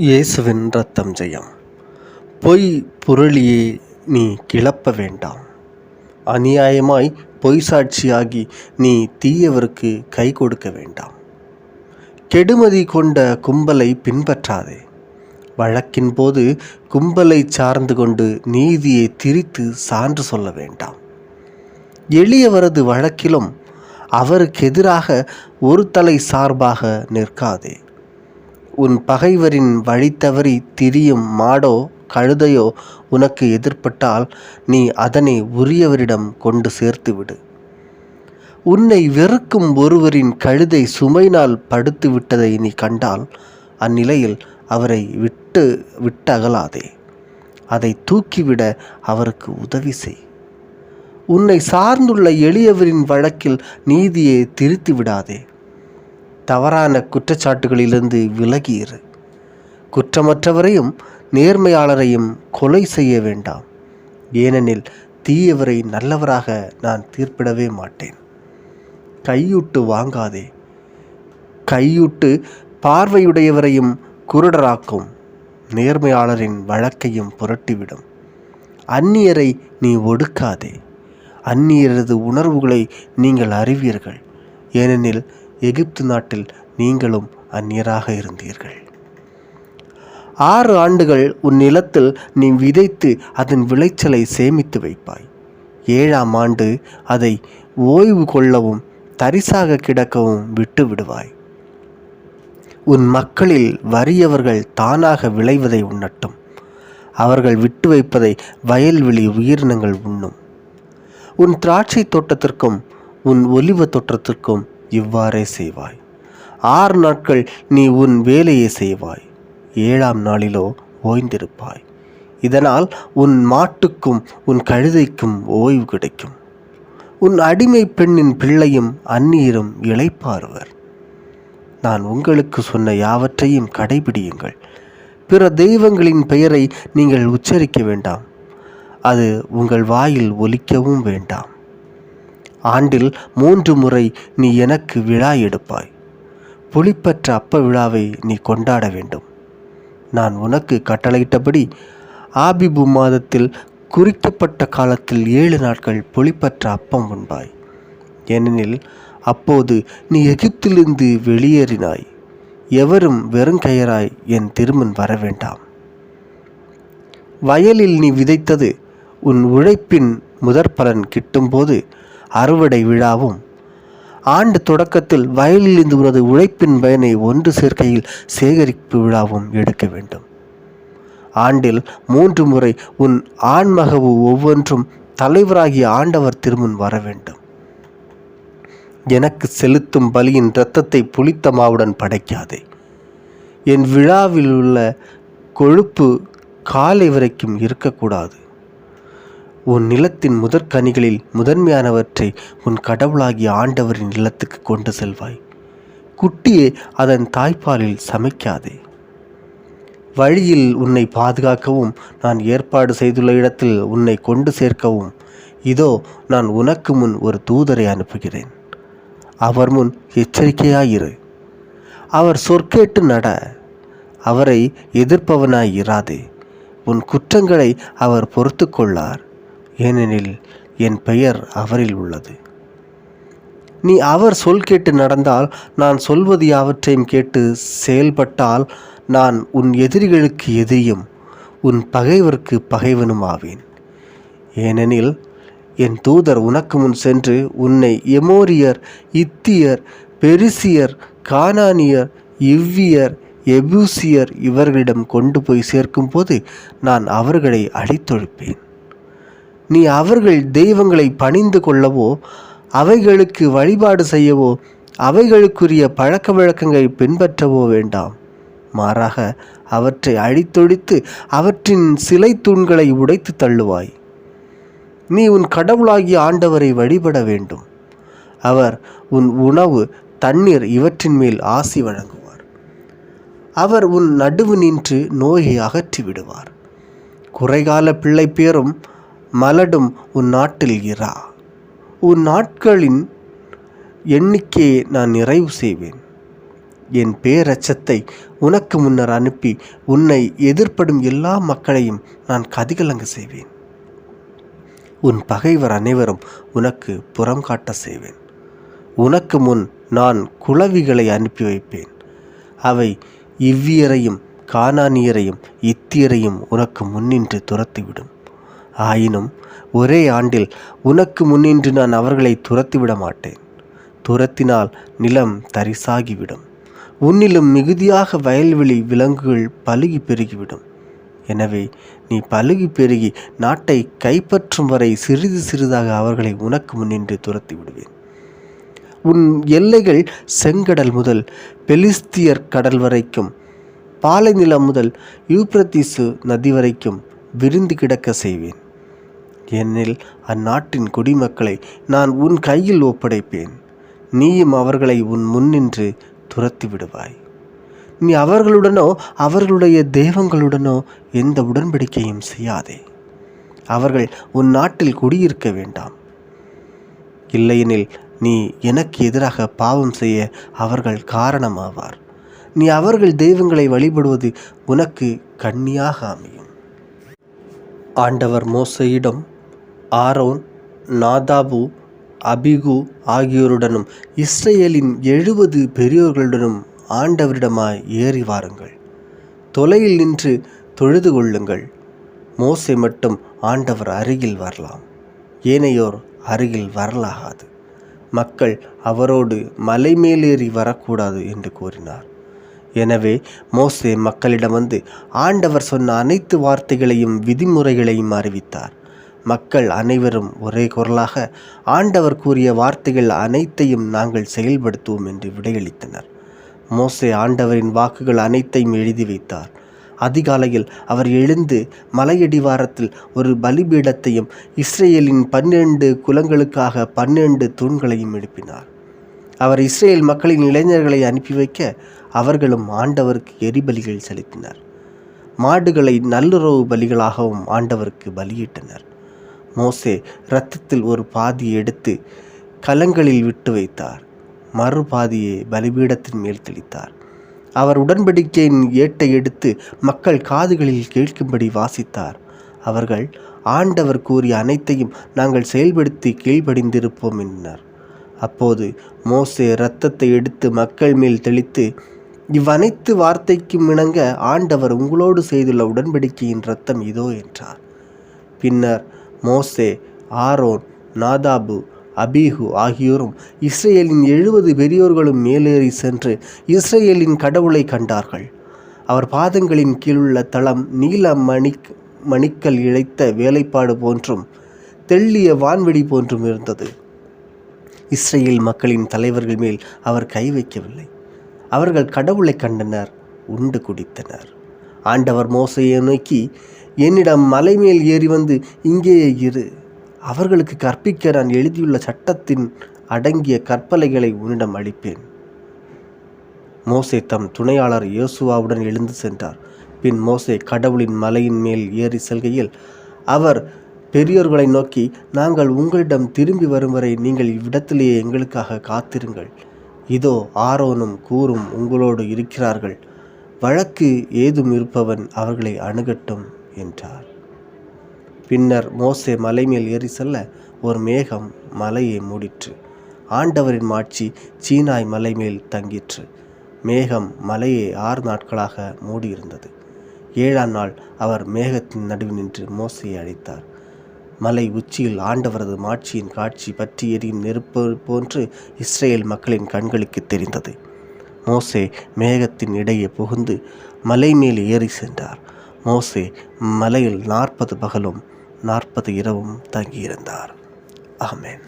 இயேசுவின் ரத்தம் ஜெயம். பொய் புரளியே நீ கிளப்ப வேண்டாம். அநியாயமாய் பொய் சாட்சியாகி நீ தீயவருக்கு கை கொடுக்க வேண்டாம். கெடுமதி கொண்ட கும்பலை பின்பற்றாதே. வழக்கின் போது கும்பலை சார்ந்து கொண்டு நீதியை திரித்து சான்று சொல்ல வேண்டாம். எளியவரது வழக்கிலும் அவருக்கு எதிராக ஒரு தலை சார்பாக நிற்காதே. உன் பகைவரின் வழி தவறி திரியும் மாடோ கழுதையோ உனக்கு எதிர்ப்பட்டால் நீ அதனை உரியவரிடம் கொண்டு சேர்த்து விடு. உன்னை வெறுக்கும் ஒருவரின் கழுதை சுமைனால் படுத்து விட்டதை நீ கண்டால் அந்நிலையில் அவரை விட்டு விட்டு அகலாதே அதை தூக்கிவிட அவருக்கு உதவி செய். உன்னை சார்ந்துள்ள எளியவரின் வழக்கில் நீதியை திருத்தி விடாதே தவறான குற்றச்சாட்டுகளிலிருந்து விலகியிரு குற்றமற்றவரையும் நேர்மையாளரையும் கொலை செய்ய வேண்டாம். ஏனெனில் தீயவரை நல்லவராக நான் தீர்ப்பிடவே மாட்டேன். கையூட்டு வாங்காதே. கையூட்டு பார்வையுடையவரையும் குருடராக்கும். நேர்மையாளரின் வழக்கையும் புரட்டிவிடும். அந்நியரை நீ ஒடுக்காதே. அந்நியரது உணர்வுகளை நீங்கள் அறிவீர்கள். ஏனெனில் எகிப்து நாட்டில் நீங்களும் அந்நியராக இருந்தீர்கள். ஆறு ஆண்டுகள் உன் நிலத்தில் நீ விதைத்து அதன் விளைச்சலை சேமித்து வைப்பாய். ஏழாம் ஆண்டு அதை ஓய்வு கொள்ளவும் தரிசாக கிடக்கவும் விட்டு விடுவாய். உன் மக்களில் வறியவர்கள் தானாக விளைவதை உண்ணட்டும். அவர்கள் விட்டு வைப்பதை வயல்வெளி உயிரினங்கள் உண்ணும். உன் திராட்சை தோட்டத்திற்கும் உன் ஒலிவ தோட்டத்திற்கும் இவ்வாறே செய்வாய். ஆறு நாட்கள் நீ உன் வேலையை செய்வாய். ஏழாம் நாளிலோ ஓய்ந்திருப்பாய். இதனால் உன் மாட்டுக்கும் உன் கழுதைக்கும் ஓய்வு கிடைக்கும். உன் அடிமை பெண்ணின் பிள்ளையும் அந்நியரும் இழைப்பார்வர் நான் உங்களுக்கு சொன்ன யாவற்றையும் கடைபிடியுங்கள். பிற தெய்வங்களின் பெயரை நீங்கள் உச்சரிக்க வேண்டாம். அது உங்கள் வாயில் ஒலிக்கவும் வேண்டாம். ஆண்டில் மூன்று முறை நீ எனக்கு விழா எடுப்பாய். புளிப்பற்ற அப்ப விழாவை நீ கொண்டாட வேண்டும். நான் உனக்கு கட்டளையிட்டபடி ஆபிபு மாதத்தில் குறிக்கப்பட்ட காலத்தில் ஏழு நாட்கள் புளிப்பற்ற அப்பம் உண்பாய். ஏனெனில் அப்போது நீ எகிப்திலிருந்து வெளியேறினாய். எவரும் வெறுங்கையராய் என் திருமன் வர வேண்டாம். வயலில் நீ விதைத்தது உன் உழைப்பின் முதற்பலன் கிட்டும்போது அறுவடை விழாவும் ஆண்டு தொடக்கத்தில் வயலிலிருந்து இருந்து உழைப்பின் பயனை ஒன்று சேர்க்கையில் சேகரிப்பு விழாவும் எடுக்க வேண்டும். ஆண்டில் மூன்று முறை உன் ஆண்மகவு ஒவ்வொன்றும் தலைவராகிய ஆண்டவர் திருமுன் வர வேண்டும். எனக்கு செலுத்தும் பலியின் இரத்தத்தை புளித்த மாவுடன் படைக்காதே. என் விழாவில் உள்ள கொழுப்பு காலை வரைக்கும் இருக்கக்கூடாது. உன் நிலத்தின் முதற்கனிகளில் முதன்மையானவற்றை உன் கடவுளாகிய ஆண்டவரின் நிலத்துக்கு கொண்டு செல்வாய். குட்டியே அதன் தாய்ப்பாலில் சமைக்காதே. வழியில் உன்னை பாதுகாக்கவும் நான் ஏற்பாடு செய்துள்ள இடத்தில் உன்னை கொண்டு சேர்க்கவும். இதோ நான் உனக்கு முன் ஒரு தூதரை அனுப்புகிறேன். அவர் முன் எச்சரிக்கையாயிரு. அவர் சொற்கேட்டு நட. அவரை எதிர்ப்பவனாய் இராதே. உன் குற்றங்களை அவர் பொறுத்து கொள்ளார். ஏனெனில் என் பெயர் அவரில் உள்ளது. நீ அவர் சொல் கேட்டு நடந்தால் நான் சொல்வது யாவற்றையும் கேட்டு செயல்பட்டால் நான் உன் எதிரிகளுக்கு எதிரியும் உன் பகைவருக்கு பகைவனும் ஆவேன். ஏனெனில் என் தூதர் உனக்கு முன் சென்று உன்னை எமோரியர் இத்தியர் பெரிசியர் கானானியர் இவ்வியர் எபூசியர் இவர்களிடம் கொண்டு போய் சேர்க்கும்போது நான் அவர்களை அழித்தொழிப்பேன். நீ அவர்கள் தெய்வங்களை பணிந்து கொள்ளவோ அவைகளுக்கு வழிபாடு செய்யவோ அவைகளுக்குரிய பழக்க வழக்கங்களை பின்பற்றவோ வேண்டாம். மாறாக அவற்றை அழித்தொழித்து அவற்றின் சிலை தூண்களை உடைத்து தள்ளுவாய். நீ உன் கடவுளாகிய ஆண்டவரை வழிபட வேண்டும். அவர் உன் உணவு தண்ணீர் இவற்றின் மேல் ஆசி வழங்குவார். அவர் உன் நடுவு நின்று நோயை அகற்றி விடுவார் குறைகால பிள்ளை பேரும் மலடும் உன் நாட்டில் இரா. உன் நாட்களின் எண்ணிக்கையை நான் நிறைவு செய்வேன். என் பேரச்சத்தை உனக்கு முன்னர் அனுப்பி உன்னை எதிர்ப்படும் எல்லா மக்களையும் நான் கதிகலங்க செய்வேன். உன் பகைவர் அனைவரும் உனக்கு புறம் காட்ட செய்வேன். உனக்கு முன் நான் குளவிகளை அனுப்பி வைப்பேன். அவை இவ்வியரையும் கானானியரையும் இத்தியரையும் உனக்கு முன்னின்று துரத்திவிடும். ஆயினும் ஒரே ஆண்டில் உனக்கு முன்னின்று நான் அவர்களை துரத்திவிட மாட்டேன். துரத்தினால் நிலம் தரிசாகிவிடும். உன்னிலும் மிகுதியாக வயல்வெளி விலங்குகள் பழுகி பெருகிவிடும். எனவே நீ பழுகி பெருகி நாட்டை கைப்பற்றும் வரை சிறிது சிறிதாக அவர்களை உனக்கு முன்னின்று துரத்தி விடுவேன் உன் எல்லைகள் செங்கடல் முதல் பெலிஸ்தியர் கடல் வரைக்கும் பாலை நிலம் முதல் யூப்ரத்திசு நதி வரைக்கும் விரிந்து கிடக்க செய்வேன். ஏனெனில் அந்நாட்டின் குடிமக்களை நான் உன் கையில் ஒப்படைப்பேன். நீயும் அவர்களை உன் முன்னின்று துரத்தி விடுவாய். நீ அவர்களுடனோ அவர்களுடைய தெய்வங்களுடனோ எந்த உடன்படிக்கையும் செய்யாதே. அவர்கள் உன் நாட்டில் குடியிருக்க வேண்டாம். இல்லையெனில் நீ எனக்கு எதிராக பாவம் செய்ய அவர்கள் காரணமாவார். நீ அவர்கள் தெய்வங்களை வழிபடுவது உனக்கு கண்ணியாக அமையும். ஆண்டவர் மோசையிடம் ஆரோன் நாதாபு அபிகு ஆகியோருடனும் இஸ்ரேலின் எழுபது பெரியோர்களுடனும் ஆண்டவரிடமாய் ஏறி வாருங்கள். தொலையில் நின்று தொழுது கொள்ளுங்கள். மோசை மட்டும் ஆண்டவர் அருகில் வரலாம். ஏனையோர் அருகில் வரலாகாது. மக்கள் அவரோடு மலை மேலேறி வரக்கூடாது என்று கூறினார். எனவே மோசே மக்களிடம் வந்து ஆண்டவர் சொன்ன அனைத்து வார்த்தைகளையும் விதிமுறைகளையும் அறிவித்தார். மக்கள் அனைவரும் ஒரே குரலாக ஆண்டவர் கூறிய வார்த்தைகள் அனைத்தையும் நாங்கள் செயல்படுத்துவோம் என்று விடையளித்தனர். மோசே ஆண்டவரின் வாக்குகள் அனைத்தையும் எழுதி வைத்தார். அதிகாலையில் அவர் எழுந்து மலையடிவாரத்தில் ஒரு பலிபீடத்தையும் இஸ்ரேலின் பன்னிரண்டு குலங்களுக்காக பன்னிரண்டு தூண்களையும் எழுப்பினார். அவர் இஸ்ரேல் மக்களின் இளைஞர்களை அனுப்பி வைக்க அவர்களும் ஆண்டவருக்கு எரிபலிகள் செலுத்தினர். மாடுகளை நல்லுறவு பலிகளாகவும் ஆண்டவருக்கு பலியிட்டனர். மோசே இரத்தத்தில் ஒரு பாதியை எடுத்து கலங்களில் விட்டு வைத்தார். மறுபாதியை பலிபீடத்தின் மேல் தெளித்தார். அவர் உடன்படிக்கையின் ஏட்டை எடுத்து மக்கள் காதுகளில் கேட்கும்படி வாசித்தார். அவர்கள் ஆண்டவர் கூறிய அனைத்தையும் நாங்கள் செயல்படுத்தி கீழ்ப்படிந்திருப்போம் என்றனர். அப்போது மோசே இரத்தத்தை எடுத்து மக்கள் மேல் தெளித்து இவ்வனைத்து வார்த்தைக்கும் இணங்க ஆண்டவர் உங்களோடு செய்துள்ள உடன்படிக்கையின் இரத்தம் இதோ என்றார். பின்னர் மோசே ஆரோன் நாதாபு அபீஹு ஆகியோரும் இஸ்ரேலின் எழுபது பெரியோர்களும் மேலேறி சென்று இஸ்ரேலின் கடவுளை கண்டார்கள். அவர் பாதங்களின் கீழுள்ள தளம் நீல மணிக் மணிக்கல் இழைத்த வேலைப்பாடு போன்றும் தெள்ளிய வான்வெடி போன்றும் இருந்தது. இஸ்ரேல் மக்களின் தலைவர்கள் மேல் அவர் கை வைக்கவில்லை. அவர்கள் கடவுளை கண்டனர் உண்டு குடித்தனர். ஆண்டவர் மோசையை நோக்கி என்னிடம் மலை மேல் ஏறி வந்து இங்கேயே இரு. அவர்களுக்கு கற்பிக்க நான் எழுதியுள்ள சட்டத்தின் அடங்கிய கற்பலைகளை உன்னிடம் அளிப்பேன். மோசே தம் துணையாளர் இயேசுவாவுடன் எழுந்து சென்றார். பின் மோசே கடவுளின் மலையின் மேல் ஏறி செல்கையில் அவர் பெரியோர்களை நோக்கி நாங்கள் உங்களிடம் திரும்பி வரும் வரை நீங்கள் இவ்விடத்திலேயே எங்களுக்காக காத்திருங்கள். இதோ ஆரோனும் கூறும் உங்களோடு இருக்கிறார்கள். வழக்கு ஏதும் இருப்பவன் அவர்களை அணுகட்டும் என்றார். பின்னர் மோசே மலை மேல் ஏறி செல்ல ஒரு மேகம் மலையை மூடிற்று. ஆண்டவரின் மாட்சி சீனாய் மலை மேல் தங்கிற்று. மேகம் மலையை ஆறு நாட்களாக மூடியிருந்தது. ஏழாம் நாள் அவர் மேகத்தின் நடுவில் நின்று மோசையை அழைத்தார். மலை உச்சியில் ஆண்டவரது மாட்சியின் காட்சி பற்றி எரியும் நெருப்பு போன்று இஸ்ரேல் மக்களின் கண்களுக்கு தெரிந்தது. மோசே மேகத்தின் இடையே புகுந்து மலை மேல் ஏறி சென்றார். மோசே மலையில் நாற்பது பகலும் நாற்பது இரவும் தங்கியிருந்தார். ஆமேன்.